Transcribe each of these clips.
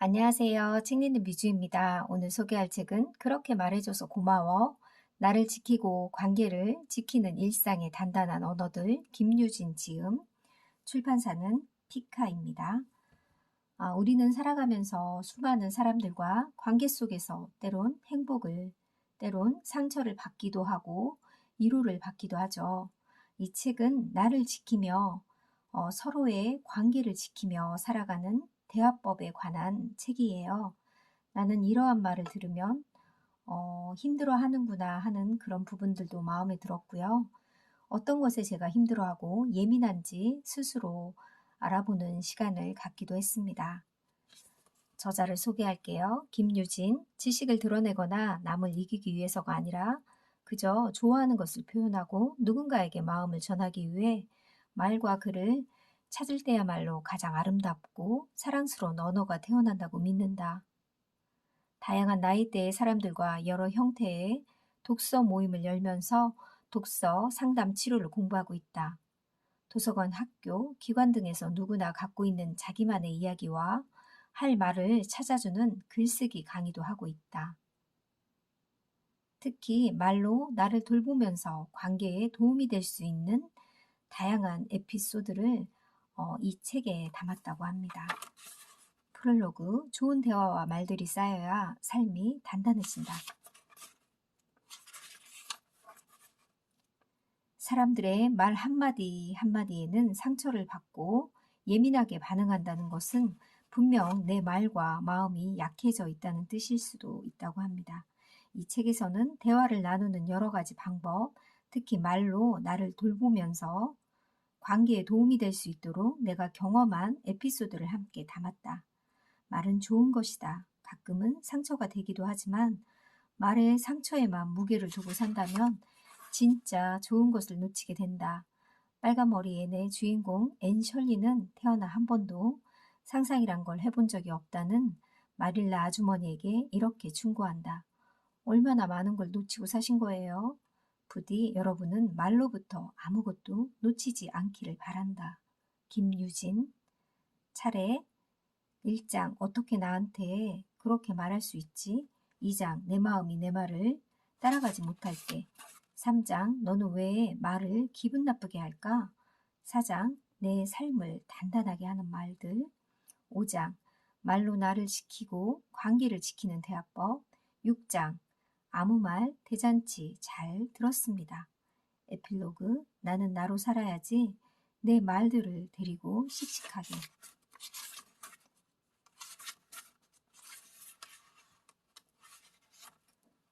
안녕하세요. 책 읽는 뮤즈입니다. 오늘 소개할 책은 그렇게 말해줘서 고마워. 나를 지키고 관계를 지키는 일상의 단단한 언어들 김유진 지음 출판사는 피카입니다. 아, 우리는 살아가면서 수많은 사람들과 관계 속에서 때론 행복을 때론 상처를 받기도 하고 위로를 받기도 하죠. 이 책은 나를 지키며 어, 서로의 관계를 지키며 살아가는 대화법에 관한 책이에요. 나는 이러한 말을 들으면 어, 힘들어 하는구나 하는 그런 부분들도 마음에 들었고요. 어떤 것에 제가 힘들어하고 예민한지 스스로 알아보는 시간을 갖기도 했습니다. 저자를 소개할게요. 김유진, 지식을 드러내거나 남을 이기기 위해서가 아니라 그저 좋아하는 것을 표현하고 누군가에게 마음을 전하기 위해 말과 글을 찾을 때야말로 가장 아름답고 사랑스러운 언어가 태어난다고 믿는다. 다양한 나이대의 사람들과 여러 형태의 독서 모임을 열면서 독서, 상담, 치료를 공부하고 있다. 도서관, 학교, 기관 등에서 누구나 갖고 있는 자기만의 이야기와 할 말을 찾아주는 글쓰기 강의도 하고 있다. 특히 말로 나를 돌보면서 관계에 도움이 될 수 있는 다양한 에피소드를 어, 이 책에 담았다고 합니다. 프롤로그 좋은 대화와 말들이 쌓여야 삶이 단단해진다. 사람들의 말 한마디 한마디에는 상처를 받고 예민하게 반응한다는 것은 분명 내 말과 마음이 약해져 있다는 뜻일 수도 있다고 합니다. 이 책에서는 대화를 나누는 여러 가지 방법, 특히 말로 나를 돌보면서 관계에 도움이 될 수 있도록 내가 경험한 에피소드를 함께 담았다. 말은 좋은 것이다. 가끔은 상처가 되기도 하지만 말에 상처에만 무게를 두고 산다면 진짜 좋은 것을 놓치게 된다. 빨간 머리의 내 주인공 앤 셜리는 태어나 한 번도 상상이란 걸 해본 적이 없다는 마릴라 아주머니에게 이렇게 충고한다. 얼마나 많은 걸 놓치고 사신 거예요? 부디 여러분은 말로부터 아무것도 놓치지 않기를 바란다. 김유진 차례 1장 어떻게 나한테 그렇게 말할 수 있지? 2장 내 마음이 내 말을 따라가지 못할 때 3장 너는 왜 말을 기분 나쁘게 할까? 4장 내 삶을 단단하게 하는 말들 5장 말로 나를 지키고 관계를 지키는 대화법 6장 아무 말 대잔치 잘 들었습니다. 에필로그 나는 나로 살아야지 내 말들을 데리고 씩씩하게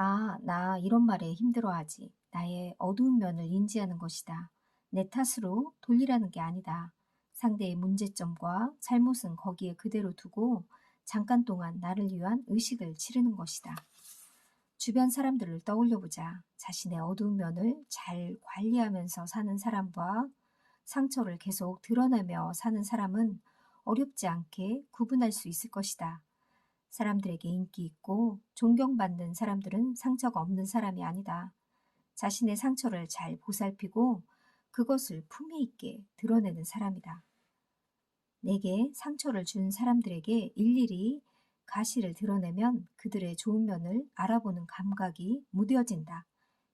아, 나 이런 말에 힘들어하지. 나의 어두운 면을 인지하는 것이다. 내 탓으로 돌리라는 게 아니다. 상대의 문제점과 잘못은 거기에 그대로 두고 잠깐 동안 나를 위한 의식을 치르는 것이다. 주변 사람들을 떠올려 보자. 자신의 어두운 면을 잘 관리하면서 사는 사람과 상처를 계속 드러내며 사는 사람은 어렵지 않게 구분할 수 있을 것이다. 사람들에게 인기 있고 존경받는 사람들은 상처가 없는 사람이 아니다. 자신의 상처를 잘 보살피고 그것을 품위 있게 드러내는 사람이다. 내게 상처를 준 사람들에게 일일이 가시를 드러내면 그들의 좋은 면을 알아보는 감각이 무뎌진다.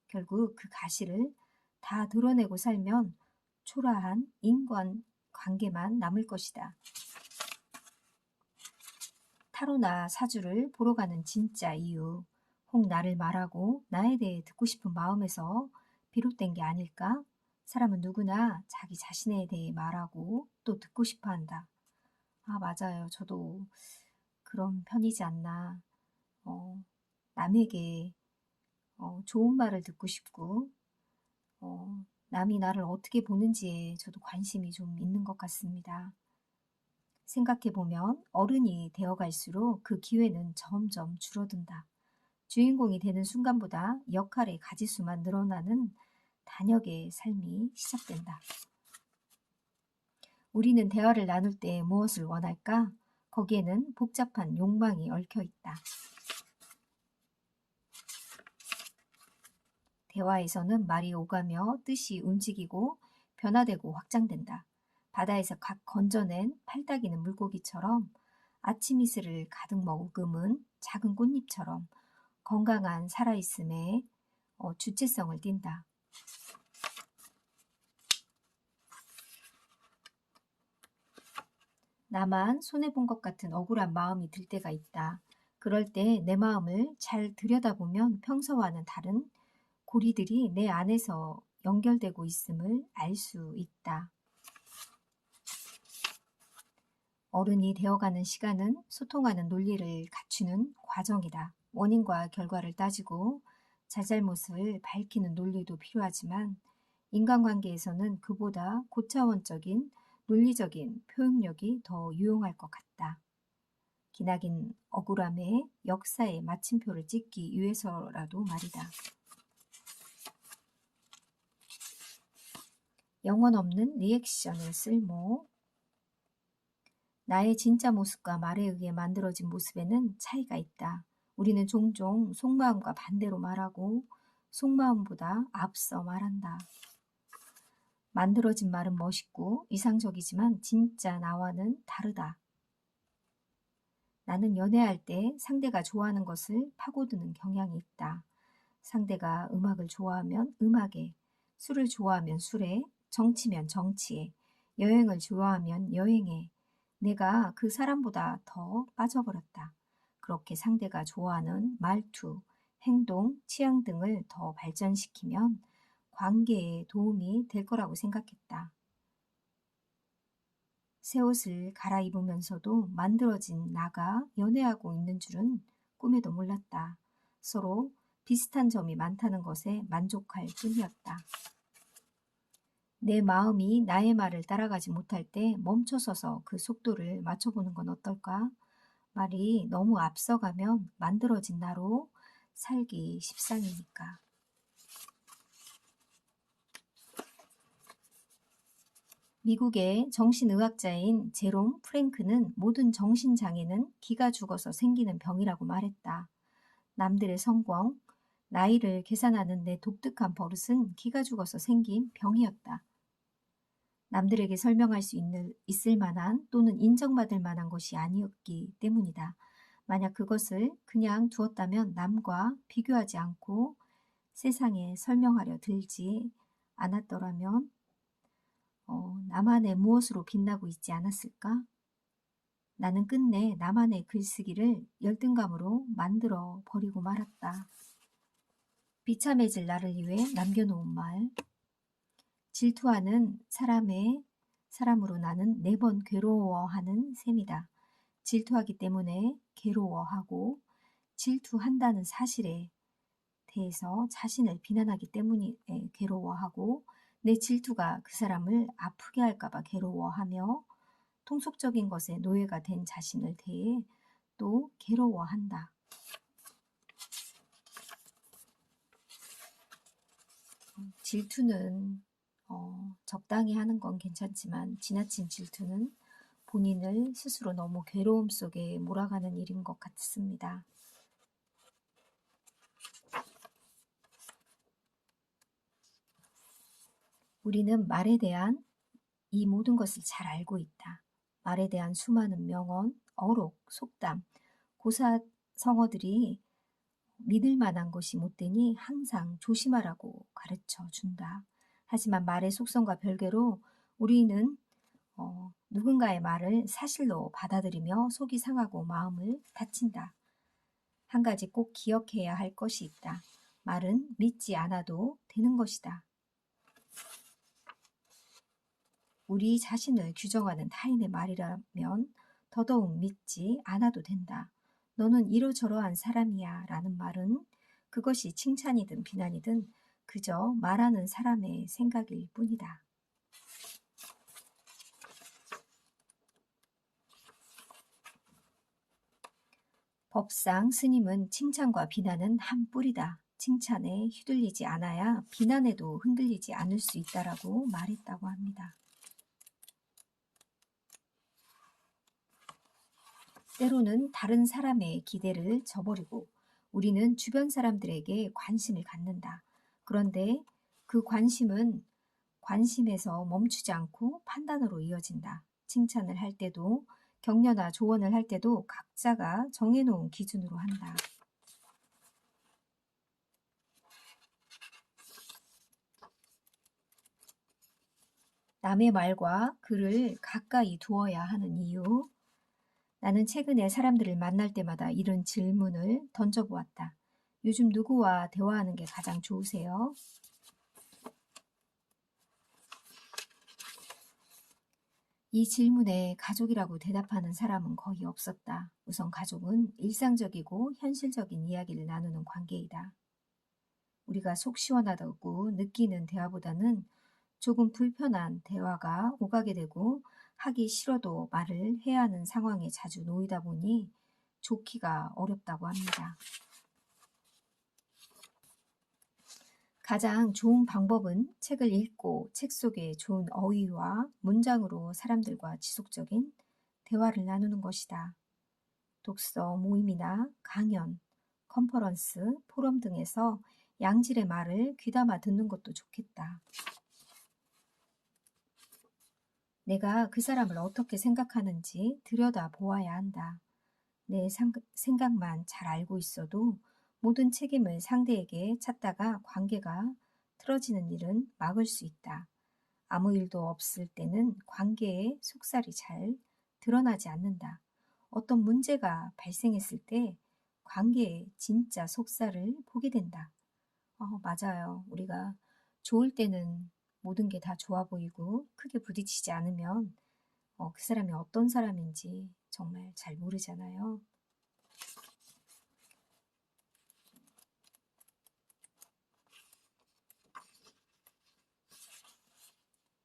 결국 그 가시를 다 드러내고 살면 초라한 인간 관계만 남을 것이다. 타로나 사주를 보러 가는 진짜 이유. 혹 나를 말하고 나에 대해 듣고 싶은 마음에서 비롯된 게 아닐까? 사람은 누구나 자기 자신에 대해 말하고 또 듣고 싶어 한다. 아, 맞아요. 저도 그런 편이지 않나. 어, 남에게 어, 좋은 말을 듣고 싶고, 어, 남이 나를 어떻게 보는지에 저도 관심이 좀 있는 것 같습니다. 생각해보면 어른이 되어갈수록 그 기회는 점점 줄어든다. 주인공이 되는 순간보다 역할의 가지수만 늘어나는 단역의 삶이 시작된다. 우리는 대화를 나눌 때 무엇을 원할까? 거기에는 복잡한 욕망이 얽혀 있다. 대화에서는 말이 오가며 뜻이 움직이고 변화되고 확장된다. 바다에서 각 건져낸 팔딱이는 물고기처럼 아침 이슬을 가득 머금은 작은 꽃잎처럼 건강한 살아있음에 어, 주체성을 띈다. 나만 손해본 것 같은 억울한 마음이 들 때가 있다. 그럴 때 내 마음을 잘 들여다보면 평소와는 다른 고리들이 내 안에서 연결되고 있음을 알 수 있다. 어른이 되어가는 시간은 소통하는 논리를 갖추는 과정이다. 원인과 결과를 따지고 자잘못을 밝히는 논리도 필요하지만 인간관계에서는 그보다 고차원적인 논리적인 표현력이 더 유용할 것 같다. 기나긴 억울함의 역사에 마침표를 찍기 위해서라도 말이다. 영혼 없는 리액션의 쓸모 나의 진짜 모습과 말에 의해 만들어진 모습에는 차이가 있다. 우리는 종종 속마음과 반대로 말하고 속마음보다 앞서 말한다. 만들어진 말은 멋있고 이상적이지만 진짜 나와는 다르다. 나는 연애할 때 상대가 좋아하는 것을 파고드는 경향이 있다. 상대가 음악을 좋아하면 음악에, 술을 좋아하면 술에, 정치면 정치에, 여행을 좋아하면 여행에, 내가 그 사람보다 더 빠져버렸다. 그렇게 상대가 좋아하는 말투, 행동, 취향 등을 더 발전시키면 관계에 도움이 될 거라고 생각했다. 새 옷을 갈아입으면서도 만들어진 나가 연애하고 있는 줄은 꿈에도 몰랐다. 서로 비슷한 점이 많다는 것에 만족할 뿐이었다. 내 마음이 나의 말을 따라가지 못할 때 멈춰서서 그 속도를 맞춰보는 건 어떨까? 말이 너무 앞서가면 만들어진 나로 살기 십상이니까. 미국의 정신의학자인 제롬 프랭크는 모든 정신장애는 기가 죽어서 생기는 병이라고 말했다. 남들의 성공, 나이를 계산하는 내 독특한 버릇은 기가 죽어서 생긴 병이었다. 남들에게 설명할 수 있는, 있을 만한 또는 인정받을 만한 것이 아니었기 때문이다. 만약 그것을 그냥 두었다면 남과 비교하지 않고 세상에 설명하려 들지 않았더라면 어, 나만의 무엇으로 빛나고 있지 않았을까? 나는 끝내 나만의 글쓰기를 열등감으로 만들어 버리고 말았다. 비참해질 나를 위해 남겨놓은 말. 질투하는 사람의 사람으로 나는 네번 괴로워하는 셈이다. 질투하기 때문에 괴로워하고 질투한다는 사실에 대해서 자신을 비난하기 때문에 괴로워하고 내 질투가 그 사람을 아프게 할까봐 괴로워하며 통속적인 것에 노예가 된 자신을 대해 또 괴로워한다. 질투는 어, 적당히 하는 건 괜찮지만 지나친 질투는 본인을 스스로 너무 괴로움 속에 몰아가는 일인 것 같습니다. 우리는 말에 대한 이 모든 것을 잘 알고 있다. 말에 대한 수많은 명언, 어록, 속담, 고사 성어들이 믿을 만한 것이 못 되니 항상 조심하라고 가르쳐 준다. 하지만 말의 속성과 별개로 우리는 어, 누군가의 말을 사실로 받아들이며 속이 상하고 마음을 다친다. 한 가지 꼭 기억해야 할 것이 있다. 말은 믿지 않아도 되는 것이다. 우리 자신을 규정하는 타인의 말이라면 더더욱 믿지 않아도 된다. 너는 이러저러한 사람이야 라는 말은 그것이 칭찬이든 비난이든 그저 말하는 사람의 생각일 뿐이다. 법상 스님은 칭찬과 비난은 한 뿌리다. 칭찬에 휘둘리지 않아야 비난에도 흔들리지 않을 수 있다라고 말했다고 합니다. 때로는 다른 사람의 기대를 저버리고 우리는 주변 사람들에게 관심을 갖는다. 그런데 그 관심은 관심에서 멈추지 않고 판단으로 이어진다. 칭찬을 할 때도 격려나 조언을 할 때도 각자가 정해놓은 기준으로 한다. 남의 말과 글을 가까이 두어야 하는 이유. 나는 최근에 사람들을 만날 때마다 이런 질문을 던져보았다. 요즘 누구와 대화하는 게 가장 좋으세요? 이 질문에 가족이라고 대답하는 사람은 거의 없었다. 우선 가족은 일상적이고 현실적인 이야기를 나누는 관계이다. 우리가 속 시원하다고 느끼는 대화보다는 조금 불편한 대화가 오가게 되고 하기 싫어도 말을 해야 하는 상황에 자주 놓이다 보니 좋기가 어렵다고 합니다. 가장 좋은 방법은 책을 읽고 책 속에 좋은 어휘와 문장으로 사람들과 지속적인 대화를 나누는 것이다. 독서 모임이나 강연, 컨퍼런스, 포럼 등에서 양질의 말을 귀담아 듣는 것도 좋겠다. 내가 그 사람을 어떻게 생각하는지 들여다 보아야 한다. 내 생각만 잘 알고 있어도 모든 책임을 상대에게 찾다가 관계가 틀어지는 일은 막을 수 있다. 아무 일도 없을 때는 관계의 속살이 잘 드러나지 않는다. 어떤 문제가 발생했을 때 관계의 진짜 속살을 보게 된다. 어, 맞아요. 우리가 좋을 때는 모든 게 다 좋아 보이고 크게 부딪히지 않으면 어, 그 사람이 어떤 사람인지 정말 잘 모르잖아요.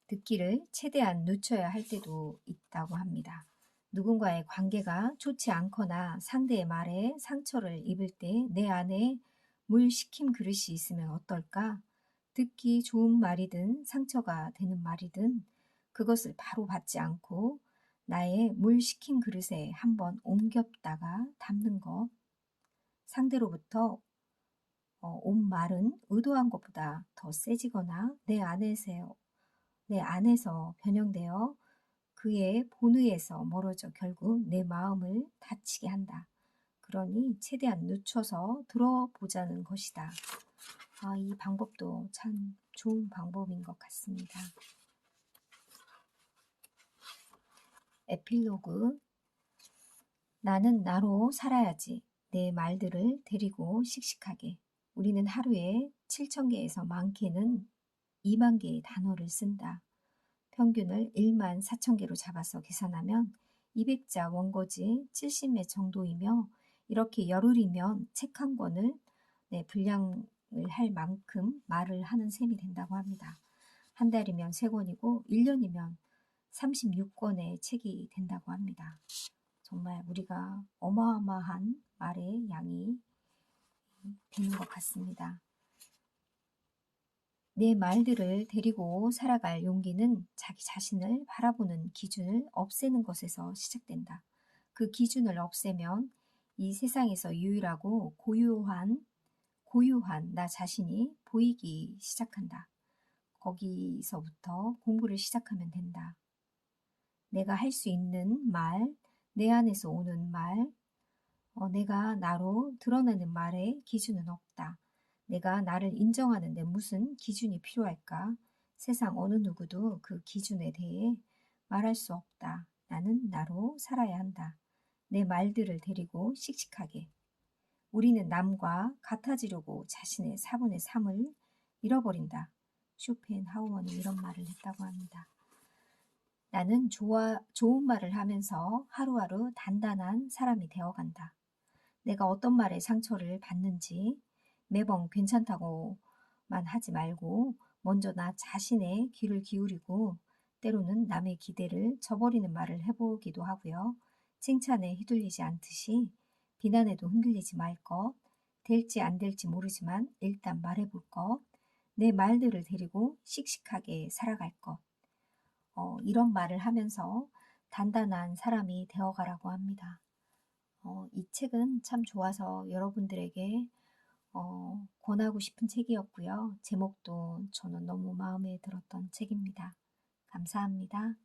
듣기를 최대한 늦춰야 할 때도 있다고 합니다. 누군가의 관계가 좋지 않거나 상대의 말에 상처를 입을 때 내 안에 물 식힘 그릇이 있으면 어떨까? 듣기 좋은 말이든 상처가 되는 말이든 그것을 바로 받지 않고 나의 물 식힌 그릇에 한번 옮겼다가 담는 것. 상대로부터 어, 온 말은 의도한 것보다 더 세지거나 내 안에서 내 안에서 변형되어 그의 본의에서 멀어져 결국 내 마음을 다치게 한다. 그러니 최대한 늦춰서 들어보자는 것이다. 아, 이 방법도 참 좋은 방법인 것 같습니다. 에필로그 나는 나로 살아야지. 내 말들을 데리고 씩씩하게. 우리는 하루에 7천 개에서 많게는 2만 개의 단어를 쓴다. 평균을 1만 4천 개로 잡아서 계산하면 200자 원고지 70매 정도이며 이렇게 열흘이면 책 한 권을 네, 분량을 할 만큼 말을 하는 셈이 된다고 합니다. 한 달이면 3권이고 1년이면 36권의 책이 된다고 합니다. 정말 우리가 어마어마한 말의 양이 되는 것 같습니다. 내 말들을 데리고 살아갈 용기는 자기 자신을 바라보는 기준을 없애는 것에서 시작된다. 그 기준을 없애면 이 세상에서 유일하고 고유한 고유한 나 자신이 보이기 시작한다. 거기서부터 공부를 시작하면 된다. 내가 할 수 있는 말, 내 안에서 오는 말, 어, 내가 나로 드러내는 말에 기준은 없다. 내가 나를 인정하는데 무슨 기준이 필요할까? 세상 어느 누구도 그 기준에 대해 말할 수 없다. 나는 나로 살아야 한다. 내 말들을 데리고 씩씩하게. 우리는 남과 같아지려고 자신의 4분의 3을 잃어버린다. 쇼펜하우어는 이런 말을 했다고 합니다. 나는 좋아, 좋은 말을 하면서 하루하루 단단한 사람이 되어간다. 내가 어떤 말에 상처를 받는지 매번 괜찮다고만 하지 말고 먼저 나 자신의 귀를 기울이고 때로는 남의 기대를 저버리는 말을 해보기도 하고요. 칭찬에 휘둘리지 않듯이 비난에도 흔들리지 말 것, 될지 안 될지 모르지만 일단 말해볼 것, 내 말들을 데리고 씩씩하게 살아갈 것. 어, 이런 말을 하면서 단단한 사람이 되어가라고 합니다. 어, 이 책은 참 좋아서 여러분들에게 어, 권하고 싶은 책이었고요. 제목도 저는 너무 마음에 들었던 책입니다. 감사합니다.